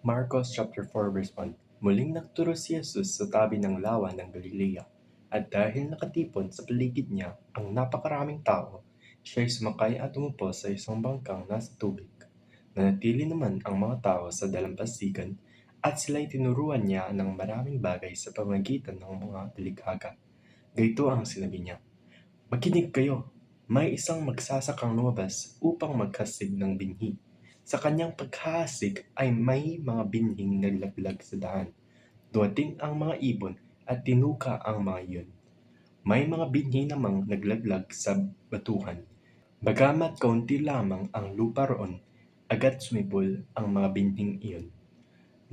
Marcos chapter 4 verse 1 Muling nagturo si Jesus sa tabi ng lawa ng Galilea, at dahil nakatipon sa paligid niya ang napakaraming tao, siya ay sumakay at umupo sa isang bangkang nasa tubig. Nanatili naman ang mga tao sa dalampasigan at sila'y tinuruan niya ng maraming bagay sa pamagitan ng mga dalighaga. Gayto ang sinabi niya, Makinig kayo, may isang magsasakang lumabas upang maghasig ng binhi. Sa kanyang paghahasig ay may mga binhing naglaglag sa daan. Dumating ang mga ibon at tinuka ang mga iyon. May mga binhi namang naglaglag sa batuhan. Bagamat kaunti lamang ang lupa roon, agad sumibol ang mga binhing iyon.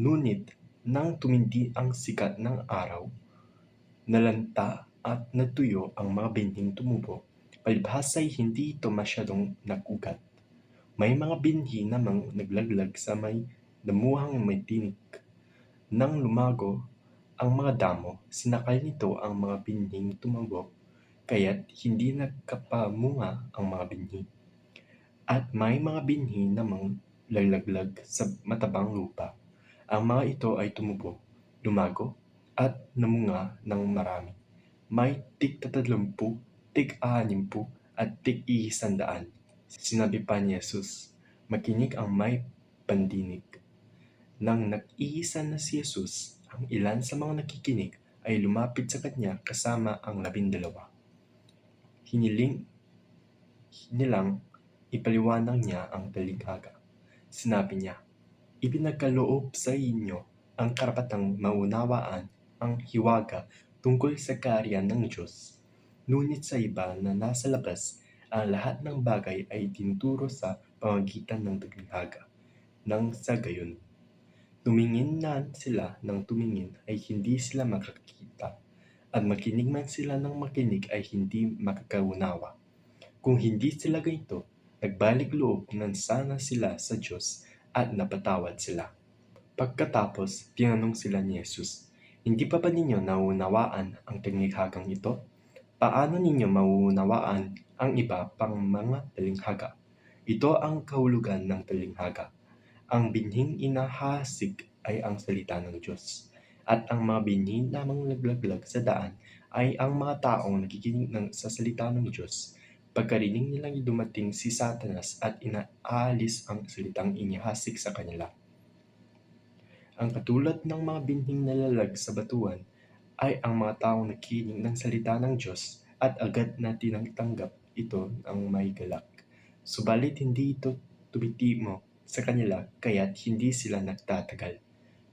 Ngunit nang tumindi ang sikat ng araw, nalanta at natuyo ang mga binhing tumubo, palibhasay hindi ito masyadong nagugat. May mga binhi namang naglaglag sa may damuhang may tinik. Nang lumago ang mga damo, sinakal nito ang mga binhing tumago, kaya't hindi nagkapamunga ang mga binhi. At may mga binhi namang lalaglag sa matabang lupa. Ang mga ito ay tumubo, lumago, at namunga ng marami. May tig tatalumpu, tig aanimpu, at tig iisandaan. Sinabi pa ni Jesus, makinig ang may pandinig. Nang nag-iisa na si Jesus, ang ilan sa mga nakikinig ay lumapit sa kanya kasama ang labindalawa. Hiniling nilang ipaliwanag niya ang dalighaga. Sinabi niya, Ibinagkaloob sa inyo ang karapatang maunawaan ang hiwaga tungkol sa kaharian ng Diyos. Ngunit sa iba na nasa labas, ang lahat ng bagay ay tinuturo sa pamagitan ng dalighaga. Nang sa gayon, tumingin na sila ng tumingin ay hindi sila makakita, at makinig man sila ng makinig ay hindi makakaunawa. Kung hindi sila ganito, nagbalik loob ng sana sila sa Diyos at napatawad sila. Pagkatapos, tinanong sila ni Jesus, Hindi pa ba ninyo nauunawaan ang talighagang ito? Paano ninyo mauunawaan ang iba pang mga talinghaga? Ito ang kahulugan ng talinghaga. Ang binhing inahasig ay ang salita ng Diyos. At ang mga binhi namang naglaglag sa daan ay ang mga taong nakikinig ng, sa salita ng Diyos. Pagkarinig nilang dumating si Satanas at inaalis ang salitang inihasig sa kanila. Ang katulad ng mga binhing nalalag sa batuan ay ang mga taong nakikinig ng salita ng Diyos at agad na tinatanggap ito ng may galak. Subalit hindi ito tumitimo sa kanila kaya't hindi sila nagtatagal.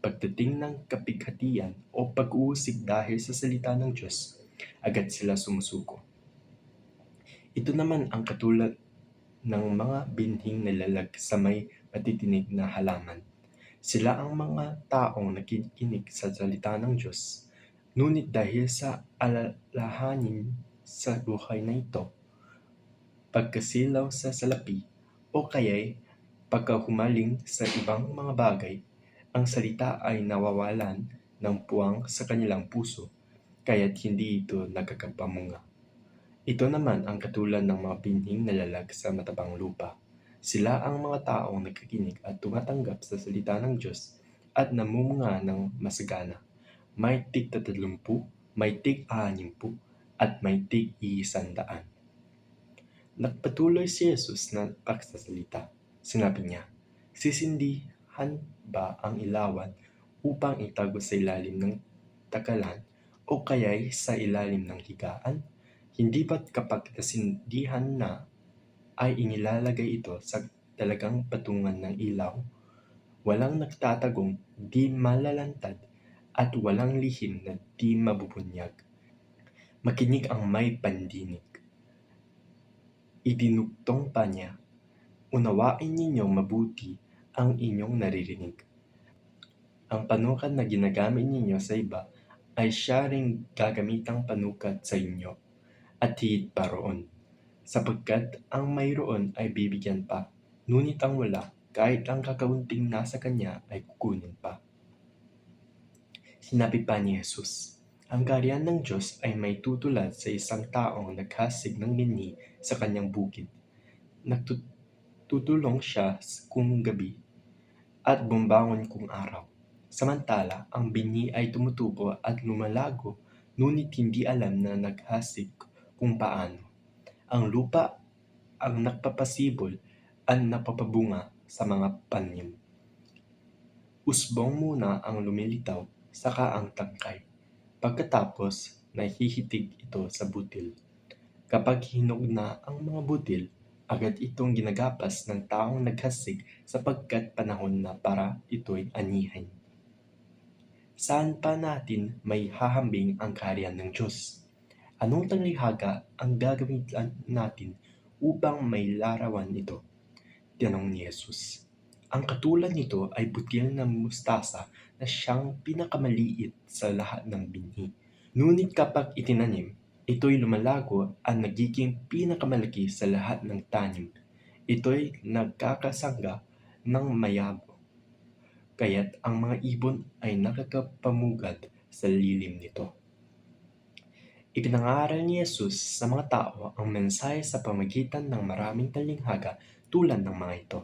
Pagdating ng kapighatian o pag-uusig dahil sa salita ng Diyos, agad sila sumusuko. Ito naman ang katulad ng mga binhing nalalag sa may matitinig na halaman. Sila ang mga taong nakikinig sa salita ng Diyos. Ngunit dahil sa alalahanin sa buhay na ito, pagkasilaw sa salapi, o kaya'y pagkahumaling sa ibang mga bagay, ang salita ay nawawalan ng puwang sa kanilang puso, kaya't hindi ito nagkakapamunga. Ito naman ang katulad ng mga binhing nalalag sa matabang lupa. Sila ang mga taong nagkikinig at tumatanggap sa salita ng Diyos at namumunga ng masagana. May tig tatalumpu, may tig aanimpu, at may tig iisandaan. Nagpatuloy si Jesus na pagsasalita. Sinabi niya, Sisindihan ba ang ilawan upang itago sa ilalim ng takalan o kaya'y sa ilalim ng higaan? Hindi ba't kapag nasindihan na ay inilalagay ito sa talagang patungan ng ilaw? Walang nagtatagong di malalantad at walang lihim na di mabubunyag. Makinig ang may pandinig. Idinugtong pa niya, unawain ninyong mabuti ang inyong naririnig. Ang panukat na ginagamit ninyo sa iba ay siya ring gagamitang panukat sa inyo at higit pa roon sapagkat ang mayroon ay bibigyan pa, ngunit ang wala, kahit ang kakaunting nasa kanya ay kukunin pa. Sinabi pa ni Jesus, ang kaharian ng Diyos ay may tutulad sa isang taong naghasig ng binhi sa kanyang bukid. Nagtutulong siya kung gabi at bumbangon kung araw. Samantala, ang binhi ay tumutubo at lumalago, ngunit hindi alam na naghasik kung paano. Ang lupa ang nagpapasibol at napapabunga sa mga panim. Usbong muna ang lumilitaw, saka ang tangkay. Pagkatapos, nahihitig ito sa butil. Kapag hinog na ang mga butil, agad itong ginagapas ng taong naghasik sapagkat panahon na para ito'y anihin. Saan pa natin may hahambing ang kaharian ng Diyos? Anong tanglihaga ang gagamitan natin upang may larawan ito? Tinanong ni Jesus. Ang katulad nito ay butil ng mustasa na siyang pinakamaliit sa lahat ng binhi. Ngunit kapag itinanim, ito'y lumalago at nagiging pinakamalaki sa lahat ng tanim. Ito'y nagkakasangga ng mayabo. Kaya't ang mga ibon ay nakakapamugad sa lilim nito. Ipinangaral ni Jesus sa mga tao ang mensahe sa pamagitan ng maraming talinghaga tulad ng mga ito.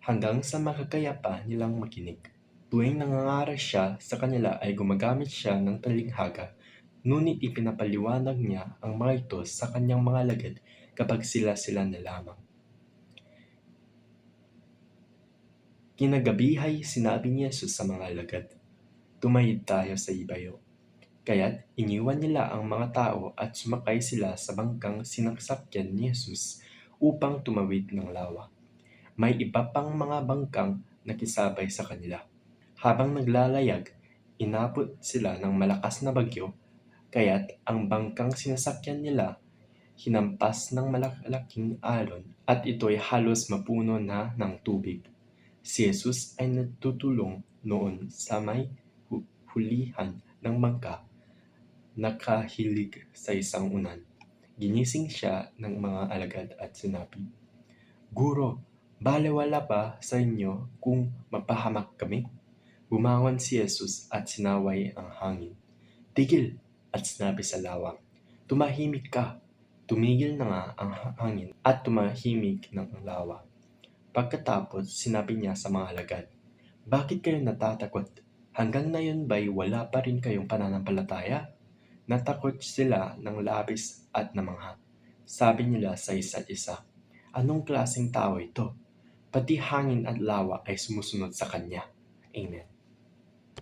Hanggang sa makakaya pa nilang makinig. Tuwing nangangaral siya sa kanila ay gumagamit siya ng talinghaga Ngunit ipinapaliwanag niya ang mga ito sa kanyang mga lagad kapag sila-sila na lamang. Kinagabihay sinabi ni Jesus sa mga lagad, Tumahid tayo sa ibayo. Kaya't iniwan nila ang mga tao at sumakay sila sa bangkang sinaksakyan ni Jesus upang tumawid ng lawa. May iba pang mga bangkang nakisabay sa kanila. Habang naglalayag, inabot sila ng malakas na bagyo kaya't ang bangkang sinasakyan nila hinampas ng malalaking alon at ito'y halos mapuno na ng tubig. Si Jesus ay natutulong noon sa may hulihan ng bangka, nakahilig sa isang unan. Ginising siya ng mga alagad at sinabi, Guro, balewala ba sa inyo kung mapahamak kami? Bumangon si Jesus at sinaway ang hangin. Tigil, at sinabi sa lawang, Tumahimik ka. Tumigil na nga ang hangin at tumahimik ng lawa. Pagkatapos, sinabi niya sa mga alagad, Bakit kayo natatakot? Hanggang ngayon ba'y wala pa rin kayong pananampalataya? Natakot sila ng labis at namangha. Sabi nila sa isa't isa, Anong klaseng tao ito? Pati hangin at lawa ay sumusunod sa kanya. Amen.